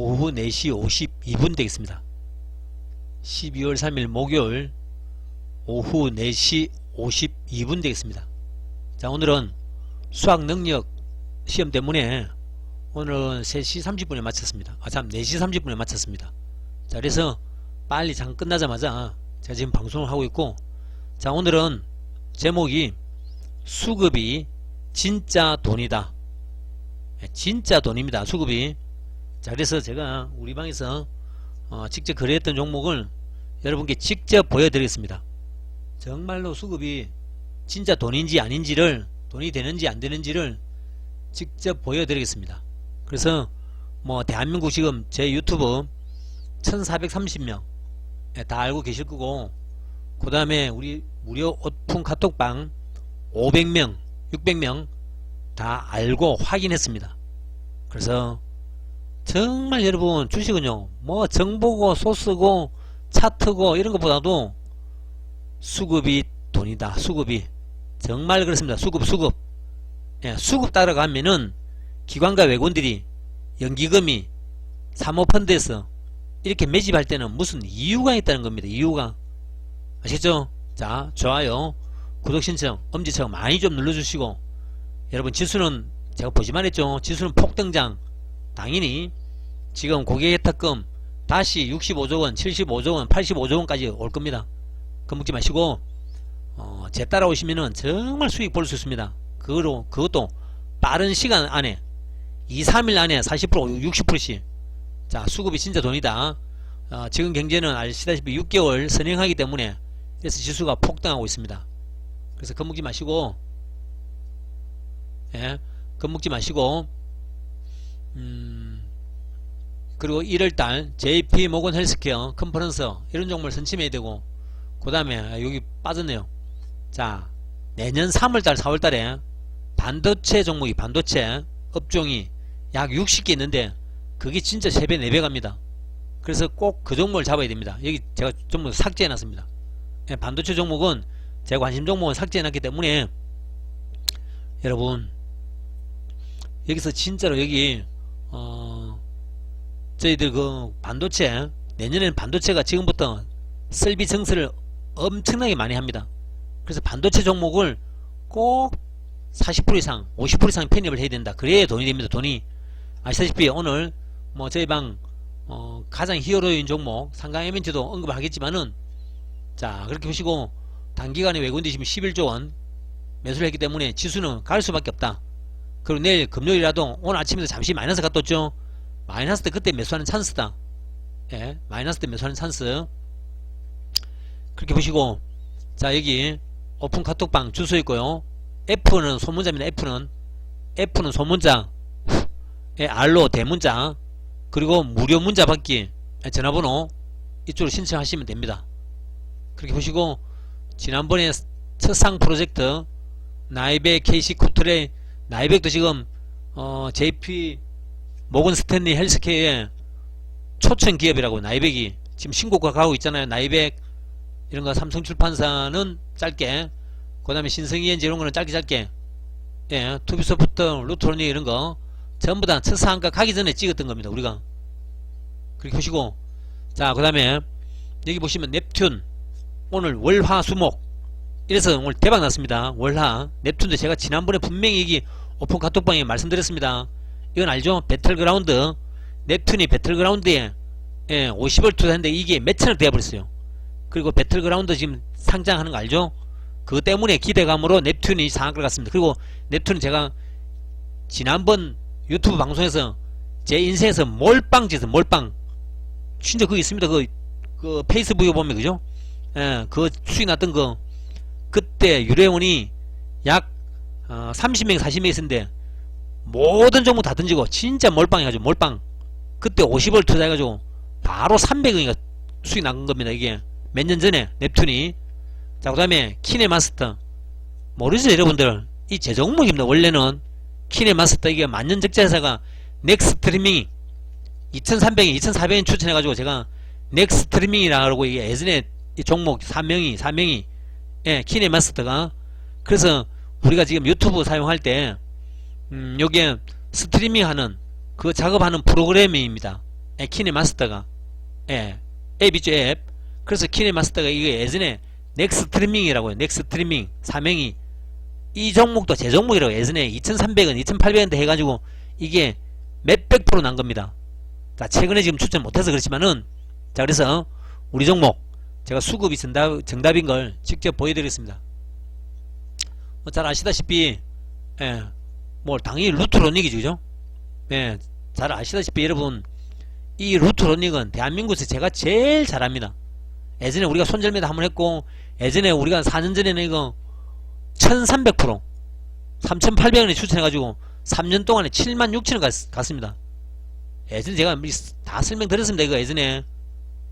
오후 4시 52분 되겠습니다. 12월 3일 목요일 오후 4시 52분 되겠습니다. 자 오늘은 수학 능력 시험 때문에 오늘은 3시 30분에 마쳤습니다. 아참 4시 30분에 마쳤습니다. 자 그래서 빨리 장 끝나자마자 제가 지금 방송을 하고 있고 자 오늘은 제목이 수급이 진짜 돈이다. 예, 진짜 돈입니다. 수급이. 자 그래서 제가 우리 방에서 어, 직접 거래했던 종목을 여러분께 직접 보여드리겠습니다. 정말로 수급이 진짜 돈인지 아닌지를 돈이 되는지 안 되는지를 직접 보여드리겠습니다. 그래서 뭐 대한민국 지금 제 유튜브 1430명 예, 다 알고 계실 거고 그 다음에 우리 무료 오픈 카톡방 500명 600명 다 알고 확인했습니다. 그래서 정말 여러분 주식은요 뭐 정보고 소스고 차트고 이런 것보다도 수급이 돈이다 수급이. 정말 그렇습니다. 수급 수급. 예, 수급 따라가면은 기관과 외국인들이 연기금이 사모펀드에서 이렇게 매집할 때는 무슨 이유가 있다는 겁니다. 이유가. 아시죠? 자 좋아요. 구독 신청 엄지척 많이 좀 눌러주시고. 여러분 지수는 제가 보지만 했죠. 지수는 폭등장. 당연히 지금 고객 혜택금 다시 65조원 75조원 85조원까지 올 겁니다. 겁먹지 마시고 어, 제 따라오시면은 정말 수익 볼 수 있습니다. 그거로 그것도 빠른 시간 안에 2, 3일 안에 40% 60%씩. 자 수급이 진짜 돈이다. 어, 지금 경제는 아시다시피 6개월 선행하기 때문에 그래서 지수가 폭등하고 있습니다. 그래서 겁먹지 마시고 예, 겁먹지 마시고 음, 그리고 1월달 JP 모건 헬스케어 컨퍼런스 이런 종목을 선침해야 되고 그 다음에 여기 빠졌네요. 자 내년 3월달 4월달에 반도체 종목이 반도체 업종이 약 60개 있는데 그게 진짜 3배 4배 갑니다. 그래서 꼭 그 종목을 잡아야 됩니다. 여기 제가 종목 삭제해 놨습니다. 예, 반도체 종목은 제 관심 종목은 삭제해 놨기 때문에 여러분 여기서 진짜로 여기 어 저희들 그 반도체 내년에는 반도체가 지금부터 설비 증설을 엄청나게 많이 합니다. 그래서 반도체 종목을 꼭 40% 이상, 50% 이상 편입을 해야 된다. 그래야 돈이 됩니다. 돈이 아시다시피 오늘 뭐 저희 방 어, 가장 히어로인 종목 상강 MNT도 언급을 하겠지만은 자 그렇게 보시고 단기간에 외국인들이 지금 11조 원 매수를 했기 때문에 지수는 갈 수밖에 없다. 그리고 내일 금요일이라도 오늘 아침에도 잠시 마이너스 갔다 왔죠. 마이너스 때 그때 매수하는 찬스다. 예, 마이너스 때 매수하는 찬스. 그렇게 보시고 자 여기 오픈 카톡방 주소 있고요. F는 소문자입니다. F는 F는 소문자, 예, R로 대문자, 그리고 무료 문자 받기 예, 전화번호 이쪽으로 신청하시면 됩니다. 그렇게 보시고 지난번에 첫상 프로젝트 나이백 KC 쿠트레 나이백도 지금 어, JP 모건 스탠리 헬스케어의 초청 기업이라고 나이백이 지금 신고가 가고 있잖아요. 나이백 이런 거 삼성 출판사는 짧게 그 다음에 신성이 엔지 이런 거는 짧게 짧게 예, 투비소프트, 루트로니 이런 거 전부 다 첫상가 가기 전에 찍었던 겁니다. 우리가 그렇게 보시고 자 그 다음에 여기 보시면 넵튠 오늘 월화 수목 이래서 오늘 대박 났습니다. 월화 넵튠도 제가 지난번에 분명히 여기 오픈 카톡방에 말씀드렸습니다. 이건 알죠? 배틀그라운드 넵튠이 배틀그라운드에 예, 50을 투자했는데 이게 몇천억 되어버렸어요. 그리고 배틀그라운드 지금 상장하는 거 알죠? 그것 때문에 기대감으로 넵튠이 상한가를 갔습니다. 그리고 넵튠은 제가 지난번 유튜브 방송에서 제 인생에서 몰빵 짓은 몰빵 진짜 그거 있습니다. 그, 그 페이스북에 보면 그죠? 예, 그 수익 났던 거 그때 유래원이 약 어, 30명 40명 있었는데 모든 종목 다 던지고 진짜 몰빵 해가지고 몰빵. 그때 50을 투자해가지고 바로 300원이가 수익 난 겁니다 이게. 몇 년 전에 넵튠이. 자 그 다음에 키네마스터. 모르죠 여러분들? 이 제종목입니다 원래는. 키네마스터 이게 만년 적자 회사가 넥스트리밍 2300엔 2400엔 추천해가지고 제가 넥스트리밍이라고 이게 예전에 이 종목 3명이 3명이. 예 키네마스터가. 그래서 우리가 지금 유튜브 사용할 때 음, 요게 스트리밍 하는 그 작업하는 프로그램입니다. 예, 키네마스터가. 예, 앱이죠 앱. 그래서 키네마스터가 이거 예전에 넥스트리밍이라고 해요. 넥스트리밍 사명이. 이 종목도 제 종목이라고 예전에 2300원 2800원대 해가지고 이게 몇백 프로 난 겁니다. 자 최근에 지금 추천 못해서 그렇지만은 자 그래서 우리 종목 제가 수급이 정답, 정답인 걸 직접 보여드리겠습니다. 뭐 잘 아시다시피 예, 뭐 당연히 루트로닉이죠 그죠? 예, 잘 아시다시피 여러분 이 루트로닉은 대한민국에서 제가 제일 잘합니다. 예전에 우리가 손절매도 한번 했고 예전에 우리가 4년 전에는 이거 1300% 3800원에 추천해가지고 3년 동안에 7만 6천원 갔, 갔습니다. 예전에 제가 미- 다 설명드렸습니다 이거 예전에.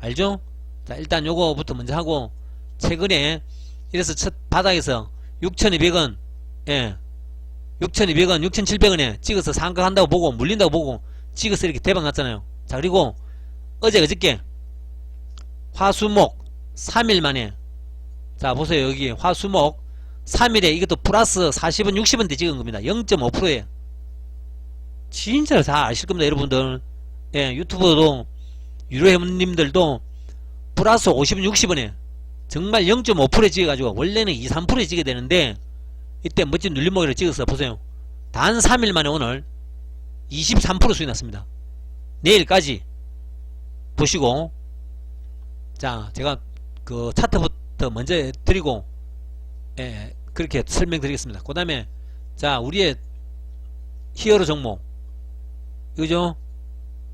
알죠? 자 일단 요거부터 먼저 하고 최근에 이래서 첫 바닥에서 6200원 예 6200원 6700원에 찍어서 상각한다고 보고 물린다고 보고 찍어서 이렇게 대박 났잖아요. 자 그리고 어제 그저께 화수목 3일 만에 자 보세요. 여기 화수목 3일에 이것도 플러스 40원 60원대 찍은 겁니다. 0.5%에요 진짜 다 아실 겁니다 여러분들. 예 유튜브도 유료회원님들도 플러스 50원 60원에 정말 0.5%에 찍어가지고 원래는 2, 3%에 찍어야 되는데 이때 멋진 눌림목이를 찍어서 보세요. 단 3일 만에 오늘 23% 수익 났습니다. 내일까지 보시고 자 제가 그 차트부터 먼저 드리고 예 그렇게 설명드리겠습니다. 그 다음에 자 우리의 히어로 종목. 이거죠?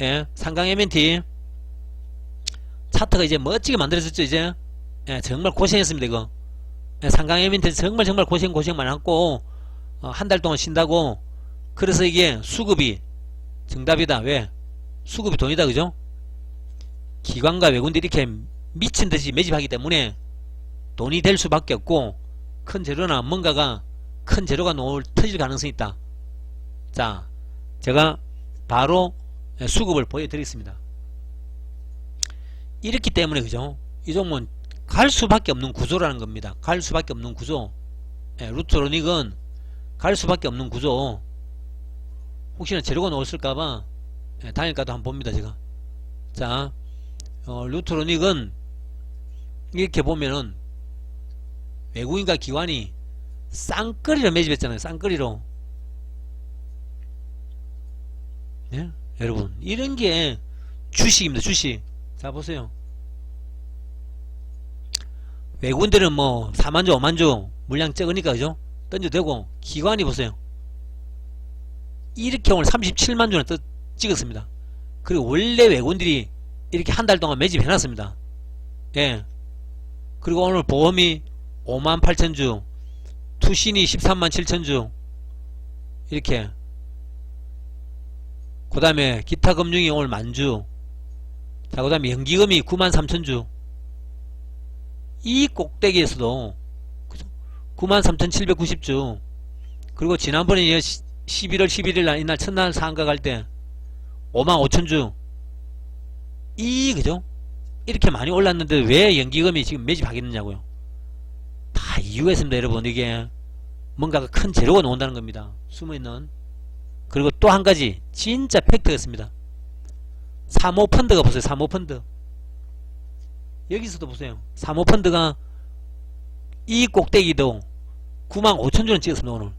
예 상강 MNT 차트가 이제 멋지게 만들어졌죠 이제? 예 정말 고생했습니다 이거. 예, 상강 MNT 정말 정말 고생 고생 많았고 어, 한달 동안 쉰다고. 그래서 이게 수급이 정답이다. 왜? 수급이 돈이다. 그죠? 기관과 외국인들이 이렇게 미친듯이 매집하기 때문에 돈이 될 수밖에 없고 큰 재료나 뭔가가 큰 재료가 놓을 터질 가능성이 있다. 자 제가 바로 수급을 보여드리겠습니다. 이렇기 때문에 그죠? 이 종목은 갈 수밖에 없는 구조라는 겁니다. 갈 수밖에 없는 구조. 예, 루트로닉은 갈 수밖에 없는 구조. 혹시나 재료가 나올까봐 예, 단일가도 한번 봅니다 제가. 자 어, 루트로닉은 이렇게 보면은 외국인과 기관이 쌍끌이로 매집했잖아요 쌍끌이로. 예? 여러분. 이런 게 주식입니다 주식. 자 보세요 외국인들은 뭐 4만조 5만조 물량 적으니까 그죠? 던져도 되고 기관이 보세요. 이렇게 오늘 37만조나 떠 찍었습니다. 그리고 원래 외국인들이 이렇게 한 달 동안 매집해 놨습니다. 예. 그리고 오늘 보험이 5만 8천주 투신이 13만 7천주 이렇게. 그 다음에 기타 금융이 오늘 만주 자그 다음에 연기금이 9만 3천주 이 꼭대기에서도 9만 3,790주. 그리고 지난번에 11월 11일 날 이날 첫날 상가갈 때 5만 5천주. 이 그죠? 이렇게 많이 올랐는데 왜 연기금이 지금 매집하겠느냐고요. 다 이유가 있습니다 여러분. 이게 뭔가가 큰 재료가 나온다는 겁니다. 숨어있는. 그리고 또 한 가지 진짜 팩트가 있습니다. 사모펀드가 보세요 사모펀드 여기서도 보세요 사모펀드가 이 꼭대기도 9만 5천주원 찍었습니다 오늘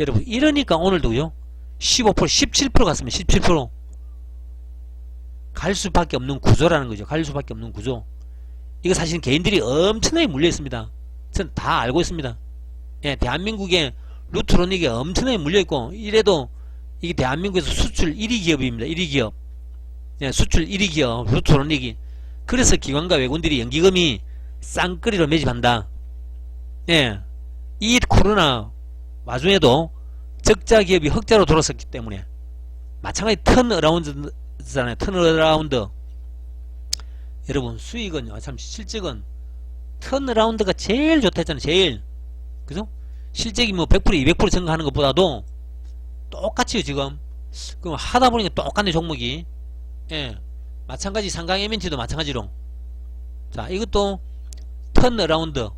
여러분 이러니까 오늘도요 15% 17% 갔습니다 17%갈 수밖에 없는 구조라는 거죠. 갈 수밖에 없는 구조. 이거 사실 개인들이 엄청나게 물려 있습니다. 전 다 알고 있습니다. 예, 대한민국에 루트로닉에 엄청나게 물려 있고 이래도 이게 대한민국에서 수출 1위 기업입니다. 1위 기업. 예, 수출 1위 기업 루트로닉이. 그래서 기관과 외국인들이 연기금이 쌍끌이로 매집한다. 예, 이 코로나 와중에도 적자 기업이 흑자로 돌아섰기 때문에 마찬가지 턴 어라운드 잖아요. 턴 어라운드. 여러분 수익은요 참 실적은 턴 어라운드가 제일 좋다 했잖아요. 제일. 그죠? 실적이 뭐 100% 200% 증가하는 것보다도 똑같이요 지금. 그럼 하다 보니까 똑같네 종목이. 예 마찬가지 상강 MNT도 마찬가지로 자 이것도 턴어라운드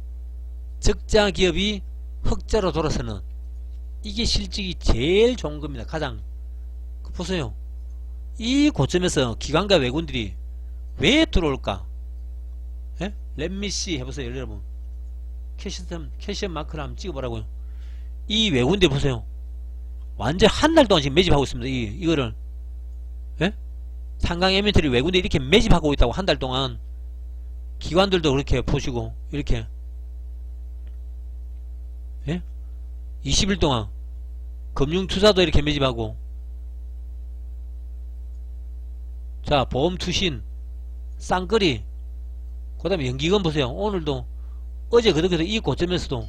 적자 기업이 흑자로 돌아서는 이게 실적이 제일 좋은 겁니다 가장 그 보세요 이 고점에서 기관과 외국인들이 왜 들어올까? 예? 렛미씨 해보세요. 여러분. 캐시점, 캐시엄 마크를 한번 찍어보라고요. 이 외국인들 보세요. 완전 한 달 동안 지금 매집하고 있습니다. 이, 이거를. 예? 상강 에멘트리 외국인들이 이렇게 매집하고 있다고 한 달 동안. 기관들도 그렇게 보시고, 이렇게. 예? 20일 동안. 금융투자도 이렇게 매집하고. 자, 보험투신, 쌍끌이, 그 다음에 연기금 보세요. 오늘도, 어제 그저께도 이 고점에서도,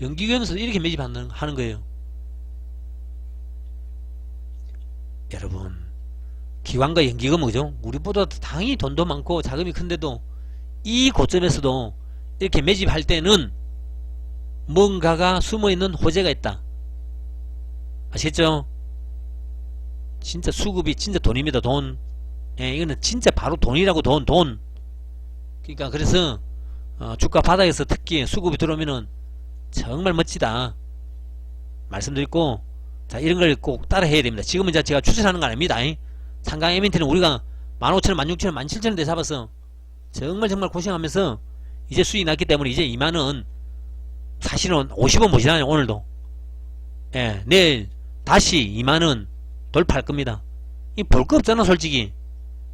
연기금에서 이렇게 매집하는, 하는 거예요. 여러분, 기관과 연기금은 그죠? 우리보다 당연히 돈도 많고 자금이 큰데도, 이 고점에서도 이렇게 매집할 때는 뭔가가 숨어있는 호재가 있다. 아시겠죠? 진짜 수급이 진짜 돈입니다 돈 예, 이거는 진짜 바로 돈이라고 돈 돈. 그러니까 그래서 어, 주가 바닥에서 특히 수급이 들어오면은 정말 멋지다 말씀드리고 자 이런 걸 꼭 따라 해야 됩니다 지금은 제가 추천하는 거 아닙니다 이. 상강 에멘트는 우리가 15,000원 16,000원 17,000원대 잡아서 정말 정말 고생하면서 이제 수익 났기 때문에 이제 2만원 사실은 50원 못 지나요 오늘도 예 내일 다시 2만원 돌파할 겁니다. 이 볼 거 없잖아 솔직히.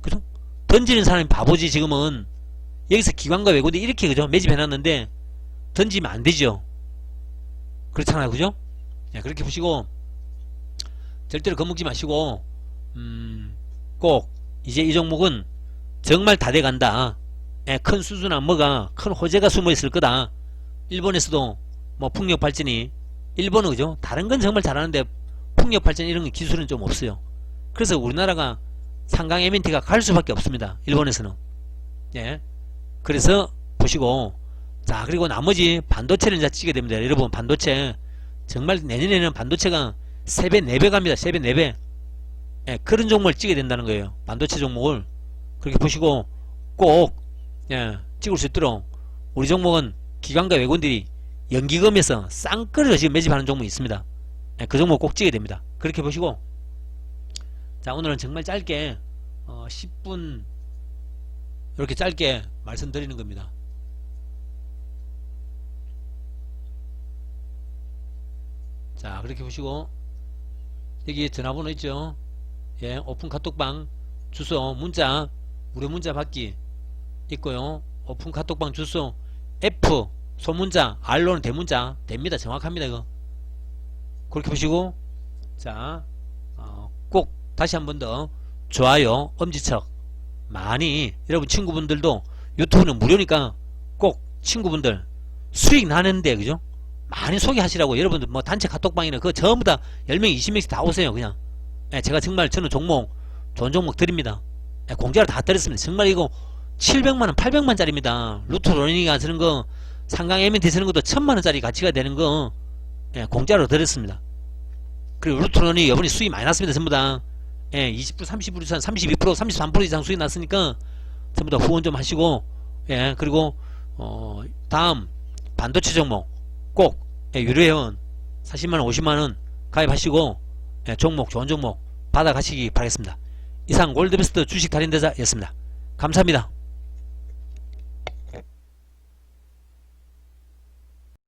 그죠? 던지는 사람이 바보지 지금은. 여기서 기관과 외국인이 이렇게 그죠? 매집해놨는데 던지면 안 되죠. 그렇잖아요. 그죠? 예, 그렇게 보시고 절대로 겁먹지 마시고 음, 꼭 이제 이 종목은 정말 다 돼간다. 예, 큰 수주나 뭐가 큰 호재가 숨어 있을 거다. 일본에서도 뭐 풍력 발전이 일본은 그죠? 다른 건 정말 잘하는데 풍력 발전 이런 거 기술은 좀 없어요. 그래서 우리나라가 상강 MNT가 갈 수밖에 없습니다. 일본에서는. 예. 그래서 보시고 자 그리고 나머지 반도체를 이제 찍게 됩니다. 여러분 반도체 정말 내년에는 반도체가 3배 4배 갑니다. 3배 4배. 예, 그런 종목을 찍게 된다는 거예요. 반도체 종목을 그렇게 보시고 꼭 예, 찍을 수 있도록 우리 종목은 기관과 외국인들이 연기금에서 쌍끌을 지금 매집하는 종목이 있습니다. 예, 그 종목 꼭 찍어야 됩니다. 그렇게 보시고 자 오늘은 정말 짧게 어, 10분 이렇게 짧게 말씀드리는 겁니다. 자 그렇게 보시고 여기 전화번호 있죠? 예 오픈 카톡방 주소 문자 무료 문자 받기 있고요. 오픈 카톡방 주소 F 소문자 R로는 대문자 됩니다. 정확합니다 이거. 그렇게 보시고 자, 어, 꼭 다시 한 번 더 좋아요, 엄지척 많이 여러분 친구분들도 유튜브는 무료니까 꼭 친구분들 수익 나는데 그죠? 많이 소개하시라고 여러분들 뭐 단체 카톡방이나 그거 전부 다 10명, 20명씩 다 오세요 그냥 예, 제가 정말 저는 종목 좋은 종목 드립니다 예, 공짜로 다 드렸습니다 정말 이거 700만원, 800만짜리입니다 루트 로닝이가 쓰는 거 상강 MNT 쓰는 것도 1000만원짜리 가치가 되는 거 예, 공짜로 드렸습니다. 그리고 루트론이 여번에 수익 많이 났습니다. 전부 다. 예, 20% 30% 이상, 32%, 33% 이상 수익 났으니까 전부 다 후원 좀 하시고, 예, 그리고, 어, 다음 반도체 종목 꼭, 예, 유료 회원 40만원, 50만원 가입하시고, 예, 종목, 좋은 종목 받아가시기 바라겠습니다. 이상 골드베스트 주식 달인대사였습니다. 감사합니다.